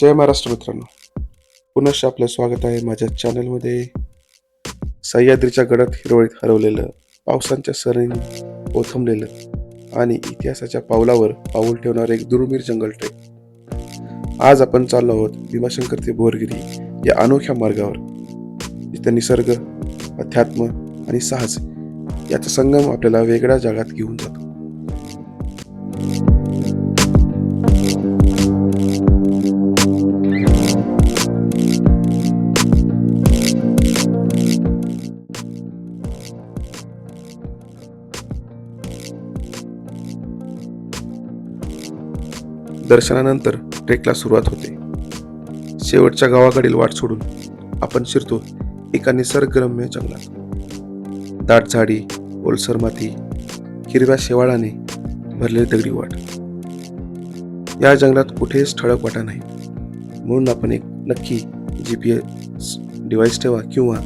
जय महाराष्ट्र मित्रांनो. पुनश आपलं स्वागत आहे माझ्या चॅनलमध्ये सह्याद्रीच्या गडात हिरवळीत हरवलेलं पावसांच्या सरीने ओथंबलेलं आणि इतिहासाच्या पावलावर पाऊल ठेवणारं एक दुर्मिळ जंगल ट्रेक. आज आपण चाललो आहोत भीमाशंकर ते बोरगिरी या अनोख्या मार्गावर. जिथे निसर्ग अध्यात्म आणि साहस याचा संगम आपल्याला वेगळ्या जगात घेऊन जातो. दर्शनानंतर ट्रेकला सुरुवात होते. शेवटच्या गावाकडील वाट सोडून आपण शिरतो एका निसर्गरम्य जंगलात. दाट झाडी ओलसर माती हिरव्या शेवाळाने भरलेली दगडी वाट. या जंगलात कुठेच ठळक वाटा नाही म्हणून आपण एक नक्की जी पी एस डिव्हाइस ठेवा किंवा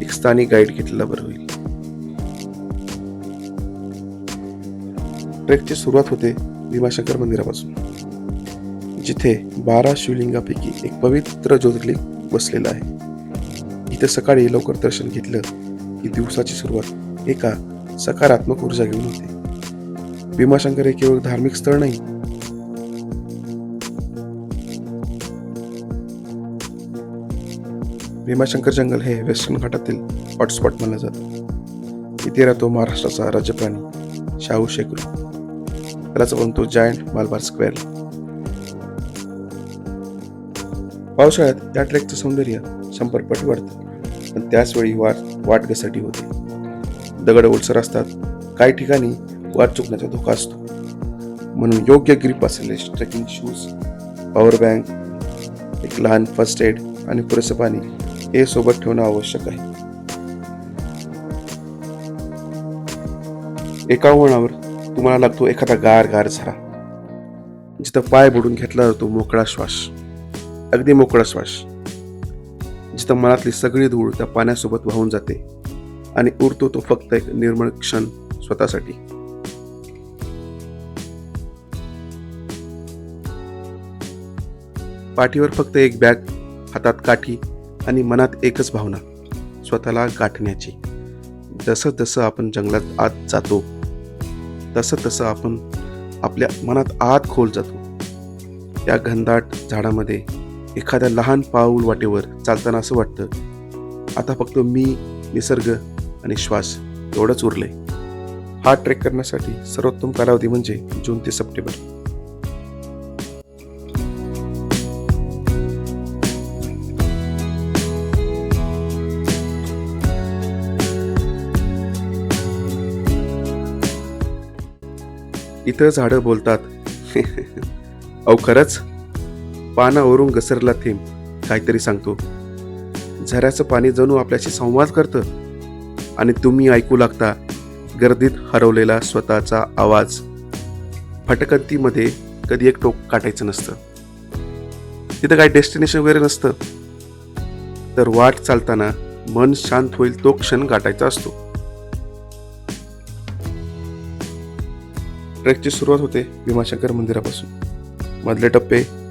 एक स्थानिक गाईड घेतलेला बरं होईल. ट्रेकची सुरुवात होते भीमाशंकर मंदिरापासून. जिथे बारा शिवलिंगापैकी एक पवित्र ज्योतिर्लिंग बसलेलं आहे. इथे सकाळी लवकर दर्शन घेतलं की दिवसाची सुरुवात एका सकारात्मक ऊर्जा घेऊन होते. भीमाशंकर हे केवळ धार्मिक स्थळ नाही. भीमाशंकर जंगल हे वेस्टर्न घाटातील हॉटस्पॉट मानलं जातं. इथे राहतो महाराष्ट्राचा राज्यप्राणी शाहू शेकरू त्यालाच म्हणतो जायंट मालबार स्क्वेअर पावसाळ्यात या ट्रेकचं सौंदर्य शंभरपट वाढतं. पण त्याचवेळी वाट वाट होते. दगड ओलसर असतात. काही ठिकाणी वाट चुकण्याचा धोका असतो. म्हणून योग्य ग्रीप असलेले ट्रेकिंग शूज पॉवर बँक एक लहान फर्स्ट एड आणि पुरेसं पाणी हे सोबत ठेवणं आवश्यक आहे. एका वळणावर तुम्हाला लागतो एखादा गार गार झरा. जिथं पाय बुडून घेतला जातो मोकळा श्वास. अगदी मोकळा श्वास. जिथं मनातली सगळी धूळ त्या पाण्यासोबत वाहून जाते आणि उरतो तो फक्त एक निर्मळ क्षण स्वतःसाठी. पाठीवर फक्त एक बॅग हातात काठी आणि मनात एकच भावना स्वतःला गाठण्याची. जसं जसं आपण जंगलात आत जातो तसं तसं आपण आपल्या मनात आत खोल जातो. या घनदाट झाडामध्ये एखाद्या लहान पाऊल वाटेवर चालताना असं वाटतं आता फक्त मी निसर्ग आणि श्वास एवढंच उरले हा ट्रेक करण्यासाठी सर्वोत्तम कालावधी म्हणजे जून ते सप्टेंबर. इथं झाडं बोलतात. अहो खरंच? पानावरून घसरला थेंब. काहीतरी सांगतो. झऱ्याचं पाणी जणू आपल्याशी संवाद करतं. आणि तुम्ही ऐकू लागता गर्दीत हरवलेला स्वतःचा आवाज. फटकंतीमध्ये कधी एक टोक काटायचं नसतं. तिथं काही डेस्टिनेशन वगैरे नसतं. तर वाट चालताना मन शांत होईल तो क्षण गाठायचा असतो. ट्रेकची सुरुवात होते भीमाशंकर मंदिरापासून. मधले टप्पे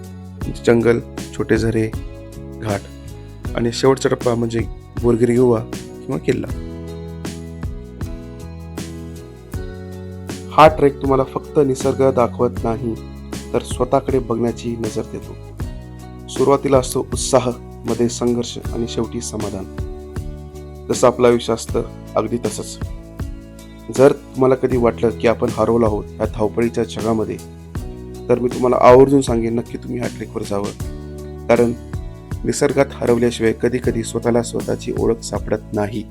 जंगल छोटे झरे घाट आणि शेवटचा टप्पा म्हणजे बोरगिरी गुहा किंवा किल्ला. हा ट्रेक तुम्हाला फक्त निसर्ग दाखवत नाही तर स्वतःकडे बघण्याची नजर देतो. सुरुवातीला असतो उत्साहमध्ये संघर्ष आणि शेवटी समाधान. जसं आपलं आयुष्य असतं अगदी तसंच. जर तुम्हाला कधी वाटलं की आपण हरवलो आहोत या धावपळीच्या जगामध्ये तर मी तुम्हाला आवर्जून सांगेन नक्की तुम्ही ह्या ट्रेकवर जावं. कारण निसर्गात हरवल्याशिवाय कधी कधी स्वतःला स्वतःची ओळख सापडत नाही.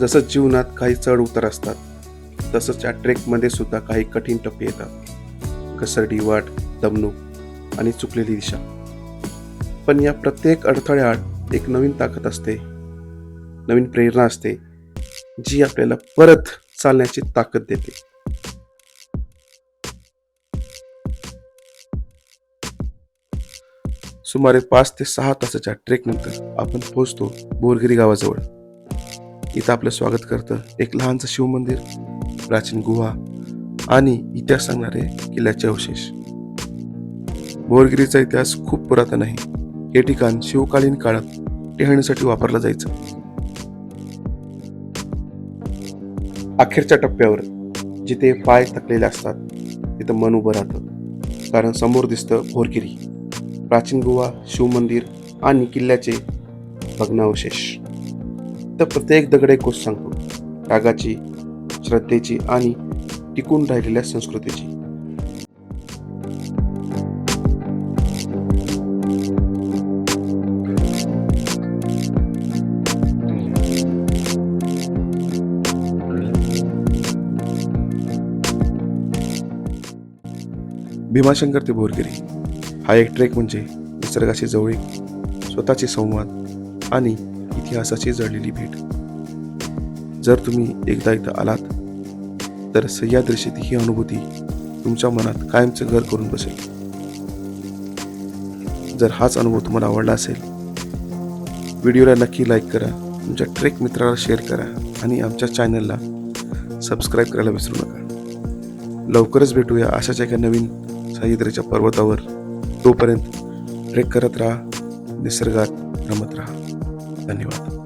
जसं जीवनात काही चढ उतार असतात तसंच या ट्रेकमध्ये सुद्धा काही कठीण टप्पे येतात. घसरडी वाट दमणूक आणि चुकलेली दिशा. पण या प्रत्येक अडथळ्यात एक नवीन ताकद असते नवीन प्रेरणा असते जी आपल्याला परत चालण्याची ताकद देते. सुमारे पाच ते सहा तासाच्या ट्रेक नंतर आपण पोहोचतो बोरगिरी गावाजवळ. इथं आपलं स्वागत करतं एक लहानसं शिवमंदिर प्राचीन गुहा आणि इतिहास सांगणारे किल्ल्याचे अवशेष. भोरगिरीचा इतिहास खूप पुरातन आहे. हे ठिकाण शिवकालीन काळात टेहळणीसाठी वापरलं जायचं. अखेरच्या टप्प्यावर जिथे पाय थकलेले असतात तिथं मन उभं राहतं. कारण समोर दिसतं भोरगिरी प्राचीन गुहा शिवमंदिर आणि किल्ल्याचे भग्नावशेष. तर प्रत्येक दगड एक गोष्ट सांगतो त्यागाची श्रद्धेची आणि टिकून राहिलेल्या संस्कृतीची. भीमाशंकर ते बोरगिरी हा एक ट्रेक म्हणजे निसर्गाशी जवळीक स्वतःचे संवाद आणि इतिहासाची जळलेली भेट. जर तुम्ही एकदा इथं आलात तर सह्यादृशीत ही अनुभूती तुमच्या मनात कायमचं घर करून बसेल. जर हाच अनुभव तुम्हाला आवडला असेल व्हिडिओला नक्की लाईक करा तुमच्या ट्रेक मित्राला शेअर करा आणि आमच्या चॅनलला सबस्क्राईब करायला विसरू नका. लवकरच भेटूया अशाच एका नवीन सह्याद्रीच्या पर्वतावर. तोपर्यंत ट्रेक करत राहा निसर्गात रमत राहा. धन्यवाद.